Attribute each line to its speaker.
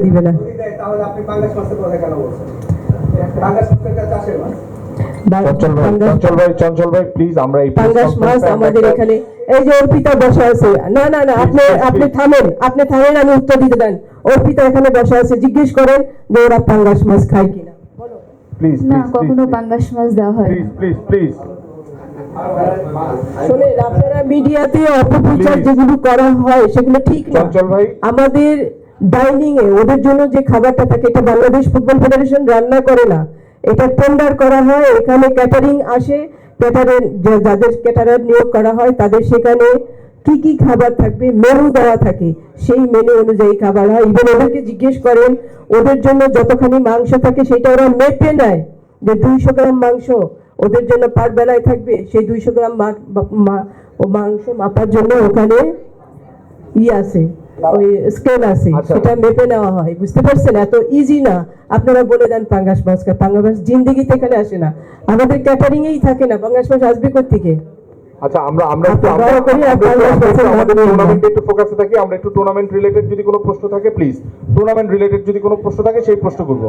Speaker 1: দিবে না।
Speaker 2: যদি দেয় তাহলে আপনি পাঙ্গাস মাছের কথা কেন বলছেন? পাঙ্গাস মাছটা চাষের মাছ।
Speaker 1: বা-
Speaker 3: চঞ্চল ভাই চঞ্চল ভাই প্লিজ আমরা এই
Speaker 1: পাঙ্গাস মাছ আমাদের এখানে এই যে অর্পিতা বসা আছে। না না না আপনি আপনি থামেন আপনি থামেন আমি উত্তর দিতে দেন। অর্পিতা এখানে বসা আছে জিজ্ঞেস করেন যে ওরা পাঙ্গাস মাছ খায় কিনা।
Speaker 3: প্লিজ
Speaker 4: না কখনো পাঙ্গাস মাছ দেওয়া হয়
Speaker 3: প্লিজ প্লিজ প্লিজ
Speaker 1: শোনেন আপনারা মিডিয়াতে অপপ্রচার যেগুলো করা হয় সেগুলো ঠিক না।
Speaker 3: চঞ্চল
Speaker 1: আমাদের ডাইনিং এ, ওদের জন্য যে খাবারটা থাকে, এটা বাংলাদেশ ফুটবল ফেডারেশন রান্না করে না। এটা টেন্ডার করা হয়, এখানে ক্যাটারিং আসে ক্যাটারের যাদের ক্যাটারার নিয়োগ করা হয়, তাদের সেখানে কি কি খাবার থাকবে মেনু দেওয়া থাকে। সেই মেনু অনুযায়ী খাবার হয়। ইভেন ওদেরকে জিজ্ঞেস করেন, ওদের জন্য যতখানি মাংস থাকে, সেটা ওরা মেপে নেয় যে দুইশো গ্রাম মাংস ওদের জন্য পার বেলায় থাকবে। সেই দুইশো গ্রাম মাংস মাপার জন্য ওখানে ই আছে। ওই স্কেল আছে
Speaker 3: আচ্ছা।
Speaker 1: সেটা মেপে নেওয়া হয় বুঝতে পারছেন? এত ইজি না। আপনারা বলে দেন পাঙ্গাস পাঙ্গা পাঙ্গাস মাছ জিন্দিগিতে এখানে আসে না। আমাদের ক্যাটারিং এই থাকে না পাঙ্গাস মাছ আসবে কোথেকে
Speaker 3: আচ্ছা আমরা আমরা একটু আমাদের টুর্নামেন্টে একটু ফোকাসে থাকি আমরা একটু টুর্নামেন্ট রিলেটেড যদি কোনো প্রশ্ন থাকে প্লিজ টুর্নামেন্ট রিলেটেড যদি কোনো প্রশ্ন থাকে সেই প্রশ্ন করব।